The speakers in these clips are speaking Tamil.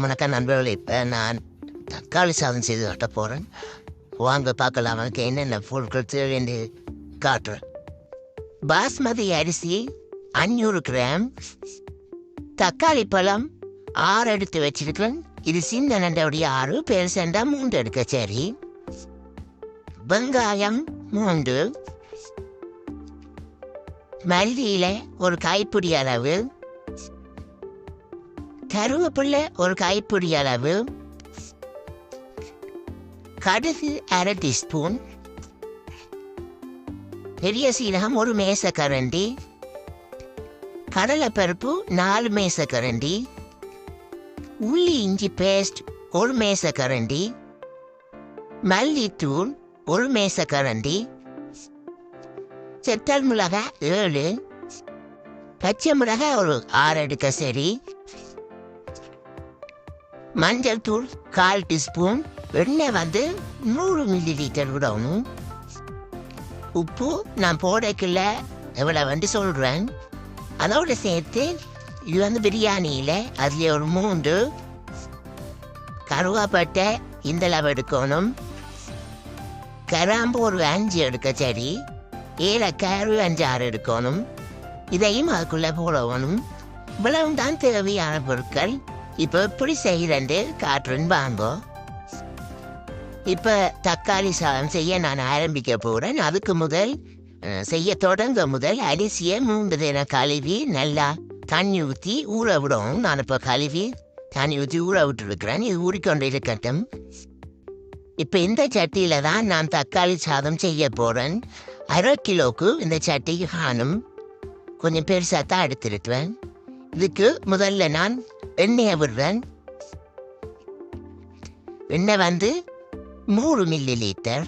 வணக்கம் நண்பர்களே இப்போ நான் தக்காளி சாதம் செய்து கட்ட போகிறேன் வாங்க பார்க்கலாம். அதுக்கு என்னென்ன பொருட்கள் தேவைன்னு காட்டுறேன். பாஸ்மதி அரிசி அஞ்சூறு கிராம். தக்காளி பழம் ஆறு எடுத்து வச்சிருக்கிறேன். இது சின்ன நண்டவுடைய ஆறு பெருசண்டா மூன்று எடுக்க சரி. வெங்காயம் மூன்று. மல்லியில் ஒரு கைப்பிடி அளவு. கருவேப்பிலை ஒரு கைப்பிடி அளவு. கடுகு அரை டீஸ்பூன். பெரிய சீரகம் ஒரு மேசக்கரண்டி. கடலைப்பருப்பு நாலு மேசக்கரண்டி. உள்ளி இஞ்சி பேஸ்ட் ஒரு மேசக்கரண்டி. மல்லித்தூள் ஒரு மேசக்கரண்டி. செத்தல் மிளகாய் ஏழு. பச்சை மிளகாய் ஒரு ஆறு எடுக்க சரி மஞ்சள் தூள் கால் டீஸ்பூன் எண்ணெய் வந்து நூறு மில்லி லிட்டர் விடணும். உப்பு நான் போடக்குள்ள எவ்வளோ வந்து சொல்கிறேன் அதோட சேர்த்து இது வந்து பிரியாணியில் அதில் ஒரு மூன்று கருவாப்பட்டை இந்த அளவு எடுக்கணும். கராம்பு ஒரு அஞ்சு எடுக்க சரி. ஏலக்காய் ஒரு அஞ்சு ஆறு எடுக்கணும். இதையும் அதுக்குள்ளே போடணும். இவ்வளவு தான் தேவையான பொருட்கள். இப்போ எப்படி செய்கிறேன்னு காட்டுறேன்னு பாம்போ. இப்போ தக்காளி சாதம் செய்ய நான் ஆரம்பிக்க போகிறேன். அதுக்கு முதல் செய்ய தொடங்க முதல் அரிசியை மூன்று தினம் கழுவி நல்லா தண்ணி ஊற்றி ஊற விடும் நான் இப்போ கழுவி தண்ணி ஊற்றி ஊற விட்டுருக்கிறேன். இது ஊறிக்கொண்டு இருக்கட்டும். இப்போ இந்த சட்டியில் தான் நான் தக்காளி சாதம் செய்ய போகிறேன். அரை கிலோக்கு இந்த சட்டிக்கு காணும். கொஞ்சம் பெருசாக தான் எடுத்துருக்குவேன் இதுக்கு முதல்ல நான் எண்ணெயை விடுறேன் எண்ணெய் வந்து நூறு மில்லி லிட்டர்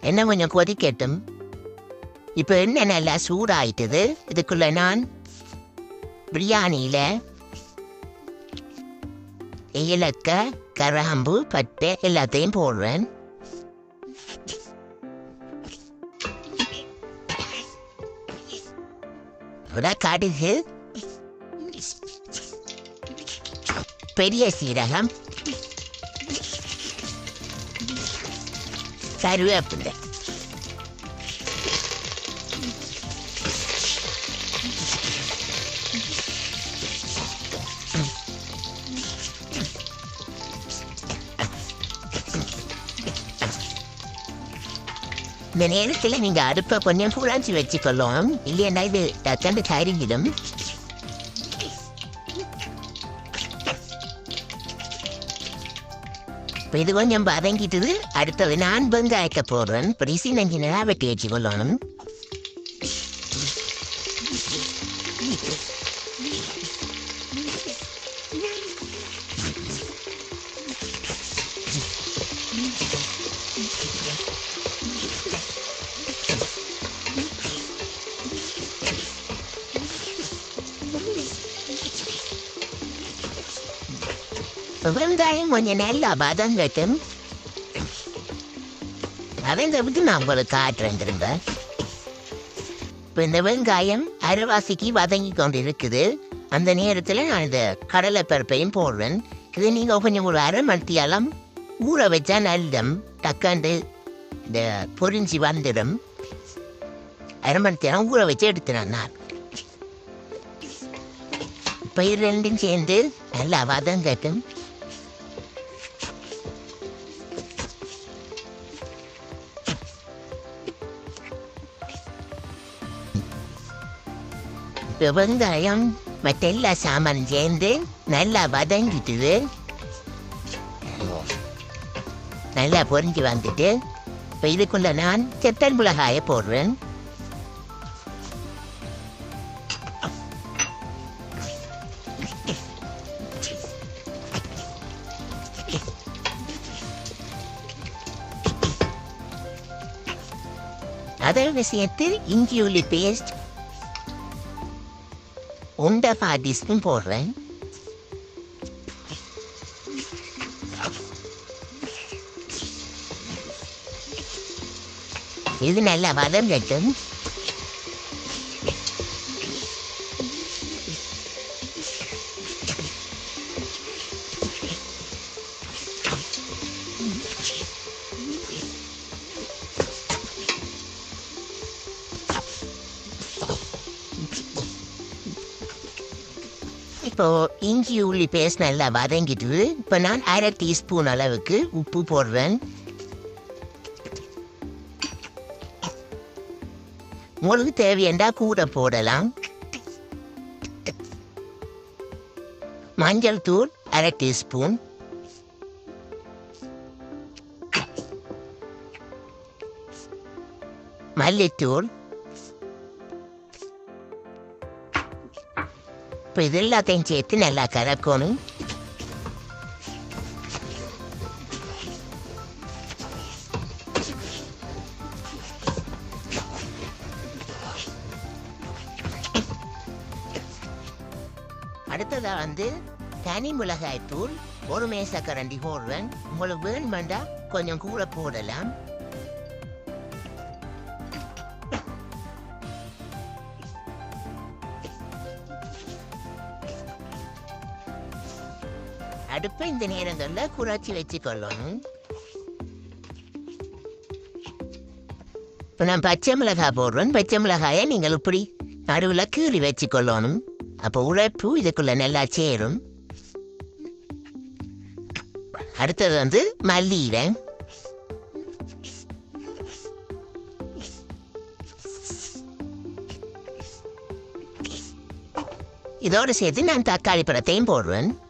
எண்ணெய் கொஞ்சம் கொதிக்கட்டும். இப்போ எண்ணெய் நல்லா சூடாயிட்டது. இதுக்குள்ள நான் பிரியாணியில் ஏலக்காய் கராம்பு பட்டை எல்லாத்தையும் போடுறேன். ஒரு கடுகு பெரிய சீரகம். கருவேப்பிலை. இந்த நேரத்தில் நீங்க அடுப்பை கொஞ்சம் புராஞ்சி வச்சுக்கொள்ளும் இல்லையா இது டக்கண்டு கருகிடும் இப்போ இது கொஞ்சம் வதங்கிட்டது அடுத்தது நான் வெங்காயக்க போடுறேன் பிரிசி நஞ்சினா வெட்டி வச்சுக்கொள்ளணும் வெங்காயம் கொஞ்சம் நல்லா வதங்கட்டும். வதங்க விட்டு நான் உங்களுக்கு காட்டுறேன் திரும்ப. இப்போ இந்த வெங்காயம் அரைவாசிக்கு வதங்கி கொண்டு இருக்குது அந்த நேரத்தில் நான் இந்த கடலை பருப்பையும் போடுவேன் இது நீங்கள் கொஞ்சம் ஒரு அரை மணித்தியாலம் ஊற வச்சா நல்லம். டக்காண்டு இந்த பொரிஞ்சு வந்துடும். அரை மணித்தியாலம் ஊற வச்சு எடுத்துனேன் நான். இப்போ இது ரெண்டும் சேர்ந்து நல்லா வதங்கட்டும். இப்போ வெங்காயம் மற்ற சாமான் சேர்ந்து நல்லா வதங்கிட்டுது நல்லா பொரிஞ்சு வந்துட்டு இப்போ இதுக்குள்ள நான் செத்தல் மிளகாயை போடுறேன் அதோட சேர்த்து இஞ்சி உள்ளி பேஸ்ட் உண்டை பாதி ஸ்பூன் போடுறேன். இது நல்லா வதங்கட்டும். இப்போ இஞ்சி உள்ளி பேஸ்ட் நல்லா வதங்கிட்டு இப்போ நான் அரை டீஸ்பூன் அளவுக்கு உப்பு போடுறேன். உங்களுக்கு தேவையண்டா கூட போடலாம். மஞ்சள் தூள் அரை டீஸ்பூன் மல்லித்தூள் இப்போ இது எல்லாத்தையும் சேர்த்து நல்லா கலக்கணும். அடுத்ததா வந்து தனி மிளகாய் தூள் ஒரு மேசக்கரண்டி போடுவேன் உங்களுக்கு வேணுமெண்டா கொஞ்சம் கூட போடலாம். அடுப்பை இந்த நேரங்களில் குறைச்சி வச்சுக்கொள்ளணும். இப்போ நான் பச்சை மிளகாய் போடுறேன். பச்சை மிளகாயை நீங்கள் இப்படி நடுவில் கீறி வச்சுக்கொள்ளணும். அப்போ உழைப்பு இதுக்குள்ள நல்லா சேரும். அடுத்தது வந்து மல்லியில. இதோடு சேர்த்து நான் தக்காளி பழத்தையும் போடுவேன்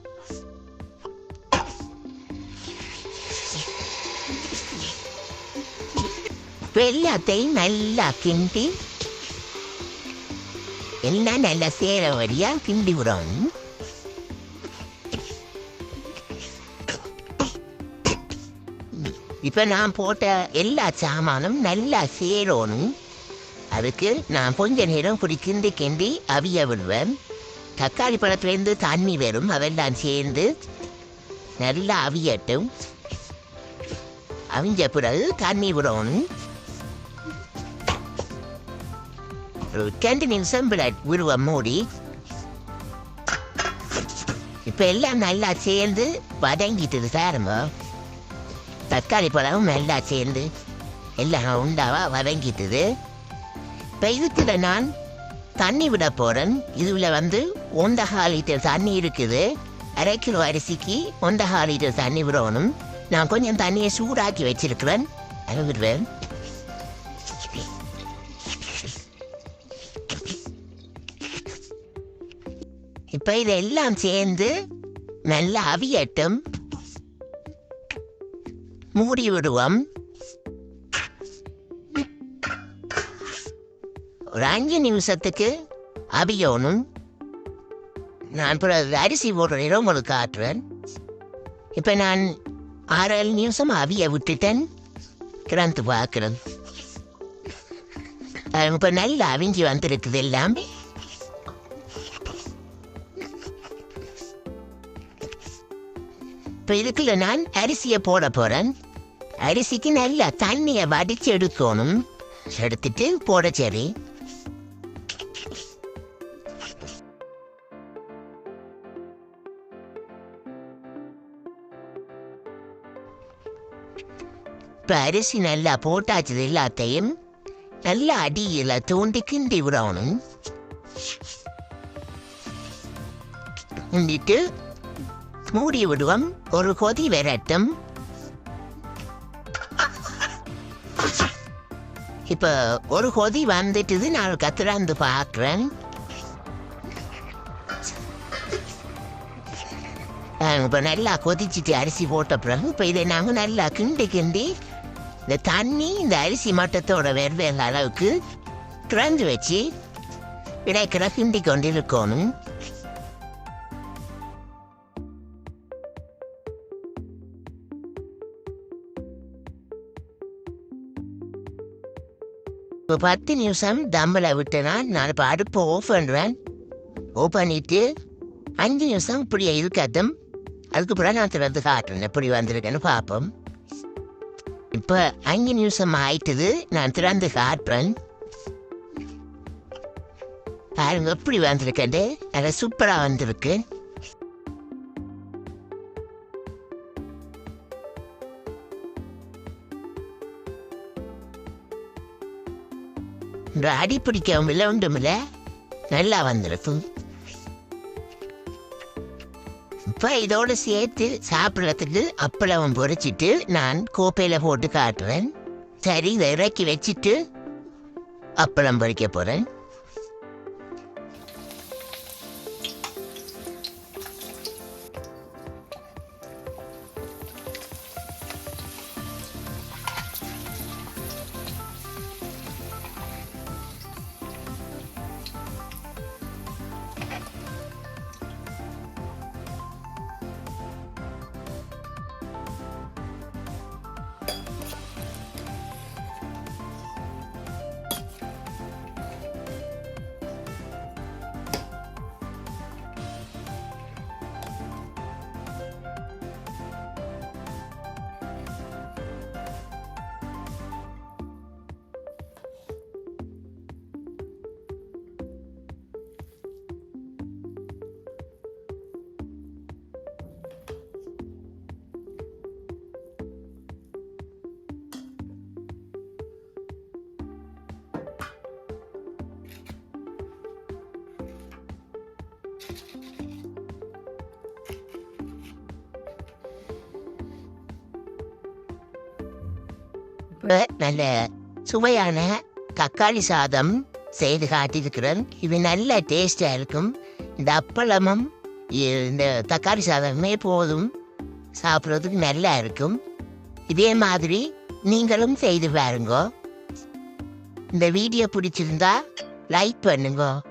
வெள்ளத்தையும் நல்லா கிண்டி எல்லாம் நல்லா சேர வழியாக கிண்டி விடணும் இப்ப நான் போட்ட எல்லா சாமானும் நல்லா சேரணும். அதுக்கு நான் கொஞ்ச நேரம் இப்படி கிண்டி கிண்டி அவிய விடுவேன். தக்காளி பழத்திலேருந்து தண்ணி வரும் அதெல்லாம் சேர்ந்து நல்லா அவியட்டும். அவிஞ்ச பிறகு தண்ணி விடணும். ஒரு ரெண்டு நிமிஷம் பிளட் விடுவோம் மூடி இப்ப எல்லாம் நல்லா சேர்ந்து வதங்கிட்டு சாருங்க தக்காளி பழமும் நல்லா சேர்ந்து எல்லாம் உண்டாவா வதங்கிட்டுது இப்போ இதுக்குள்ள நான் தண்ணி விட போறேன் இதுல வந்து ஒன்றரை லிட்டர் தண்ணி இருக்குது அரை கிலோ அரிசிக்கு ஒன்றரை லிட்டர் தண்ணி விடணும் நான் கொஞ்சம் தண்ணியை சூடாக்கி வச்சிருக்கிறேன் அதை விடுவேன் இப்ப இதெல்லாம் சேர்ந்து நல்லா அவியட்டும். மூடி விடுவோம். ஒரு அஞ்சு நிமிஷத்துக்கு அவியணும். நான் பிறகு அரிசி போடுற உங்களுக்கு காட்டுறேன் இப்போ நான் ஆறு நிமிஷம் அவிய விட்டுட்டேன். கிடந்து பார்க்குறேன். இப்போ நல்லா அவிஞ்சி வந்திருக்குது எல்லாம். இப்போ இதுக்குள்ள நான் அரிசியை போட போகிறேன் அரிசிக்கு நல்லா தண்ணியை வடிச்சு எடுக்கணும். எடுத்துட்டு போட சரி இப்போ அரிசி நல்லா போட்டாச்சு எல்லாத்தையும். நல்லா அடியில் தூண்டி கிண்டி விடணும். கிண்டிட்டு மூடி விடுவோம் ஒரு கொதி வரட்டும். இப்ப ஒரு கொதி வந்துட்டுது நான் கத்துறாந்து பார்க்குறேன். இப்போ நல்லா கொதிச்சுட்டு அரிசி போட்ட பிறகு இப்போ இதை நாங்கள் நல்லா கிண்டி கிண்டி இந்த தண்ணி இந்த அரிசி மட்டத்தோட வெவ்வேறு அளவுக்கு குறைஞ்சு வச்சு இடைக்கிற கிண்டி கொண்டு இருக்கணும் இப்போ பத்து நிமிஷம் தம்மில் விட்டேன்னா நான் இப்போ அடுப்பை ஆஃப் பண்ணுவேன் ஆஃப் பண்ணிட்டு அஞ்சு நிமிஷம் இப்படி இருக்கட்டும். அதுக்கப்புறம் நான் திறந்து காட்டுறேன். எப்படி வந்திருக்கேன்னு பார்ப்போம். இப்போ அஞ்சு நிமிஷம் ஆயிட்டது. நான் திறந்து காட்டுறேன். பாருங்க எப்படி வந்திருக்கேன் நல்லா சூப்பராக வந்திருக்கு. இந்த அடி பிடிக்கவும் இல்லை ஒன்றும் நல்லா வந்திருக்கும். இப்போ இதோடு சேர்த்து சாப்பிட்றதுக்கு அப்பளம் பொரிச்சிட்டு நான் கோப்பையில் போட்டு காட்டுறேன். சரி இதை இறக்கி வச்சுட்டு அப்பளம் பொறிக்க போகிறேன் இப்ப நல்ல சுவையான தக்காளி சாதம் செய்து காட்டியிருக்கிறேன். இது நல்ல டேஸ்டாக இருக்கும். இந்த அப்பளமும் இந்த தக்காளி சாதமே போதும். சாப்பிட்றதுக்கு நல்லா இருக்கும். இதே மாதிரி நீங்களும் செய்து பாருங்க. இந்த வீடியோ பிடிச்சிருந்தா லைக் பண்ணுங்க.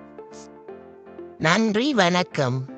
நன்றி வணக்கம்.